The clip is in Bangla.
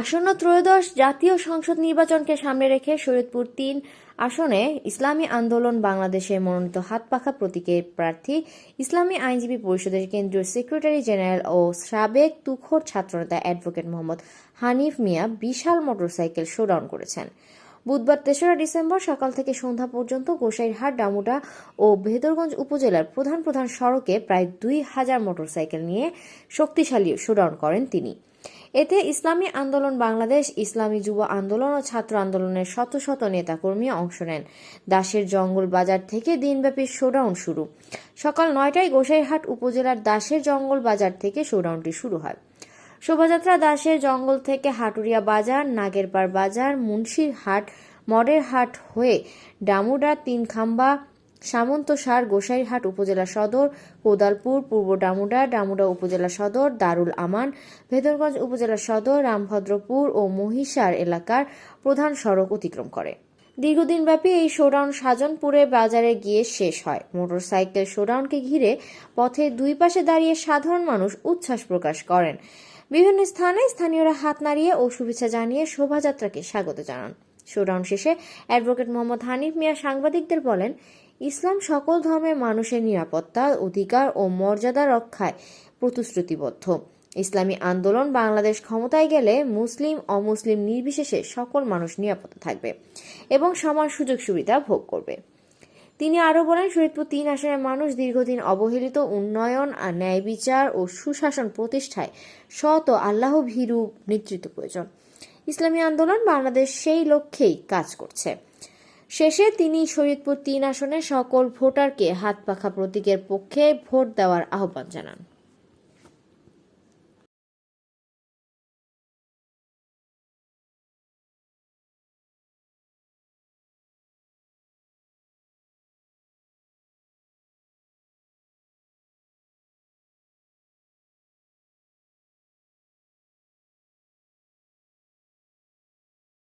আসন্ন ত্রয়োদশ জাতীয় সংসদ নির্বাচনকে সামনে রেখে শরীয়তপুর তিন আসনে ইসলামী আন্দোলন বাংলাদেশের মনোনীত হাতপাখা প্রতীকের প্রার্থী ইসলামী আইনজীবী পরিষদের কেন্দ্রীয় সেক্রেটারি জেনারেল ও সাবেক তুখোর ছাত্রনেতা অ্যাডভোকেট মোহাম্মদ হানিফ মিয়া বিশাল মোটরসাইকেল শোডাউন করেছেন। বুধবার তেসরা ডিসেম্বর সকাল থেকে সন্ধ্যা পর্যন্ত গোসাইরহাট, ডামুডা ও ভেদরগঞ্জ উপজেলার প্রধান প্রধান সড়কে প্রায় দুই হাজার মোটরসাইকেল নিয়ে শক্তিশালী শোডাউন করেন তিনি। এতে ইসলামী আন্দোলন, বাংলাদেশ ইসলামী যুব আন্দোলন ও ছাত্র আন্দোলনের শত শত নেতাকর্মী অংশ নেন। দাসের জঙ্গল বাজার থেকে দিনব্যাপী শোডাউন শুরু। সকাল নয়টায় গোসাইরহাট উপজেলার দাসের জঙ্গল বাজার থেকে শোডাউনটি শুরু হয়। শোভাযাত্রা দাসের জঙ্গল থেকে হাটুরিয়া বাজার, নাগেরপাড় বাজার মুন্সির হাট মডের হাট হয়ে ডামুডা তিনখাম্বা সামন্তসার গোসাইরহাট উপজেলা সদর, কোদালপুর, পূর্ব ডামুডা ডামুডা উপজেলা সদর, দারুল আমান ভেদরগঞ্জ উপজেলা সদর, রামভদ্রপুর ও মহিষার এলাকার প্রধান সড়ক অতিক্রম করে। দীর্ঘদিনব্যাপী এই শোডাউন সাজনপুরে বাজারে গিয়ে শেষ হয়। মোটরসাইকেল শোডাউনকে ঘিরে পথে দুই পাশে দাঁড়িয়ে সাধারণ মানুষ উচ্ছ্বাস প্রকাশ করেন। বিভিন্ন স্থানে স্থানীয়রা হাত নাড়িয়ে ও শুভেচ্ছা জানিয়ে শোভাযাত্রাকে স্বাগত জানান। শোডাউন শেষে অ্যাডভোকেট মোহাম্মদ হানিফ মিয়া সাংবাদিকদের বলেন ইসলাম সকল ধর্মের মানুষের নিরাপত্তা অধিকার ও মর্যাদা রক্ষায় প্রতিশ্রুতিবদ্ধ। ইসলামী আন্দোলন বাংলাদেশ ক্ষমতায় গেলে মুসলিম, অমুসলিম নির্বিশেষে সকল মানুষ নিরাপত্তা থাকবে এবং সমান সুযোগ সুবিধা ভোগ করবে। তিনি আরও বলেন শরীদপুর তিন আসনের মানুষ দীর্ঘদিন অবহেলিত উন্নয়ন আর ন্যায় বিচার ও সুশাসন প্রতিষ্ঠায় সৎ আল্লাহ ভীরু নেতৃত্ব প্রয়োজন। ইসলামী আন্দোলন বাংলাদেশ সেই লক্ষ্যেই কাজ করছে। শেষে তিনি শরীদপুর তিন আসনে সকল ভোটারকে হাত পাখা প্রতীকের পক্ষে ভোট দেওয়ার আহ্বান জানান।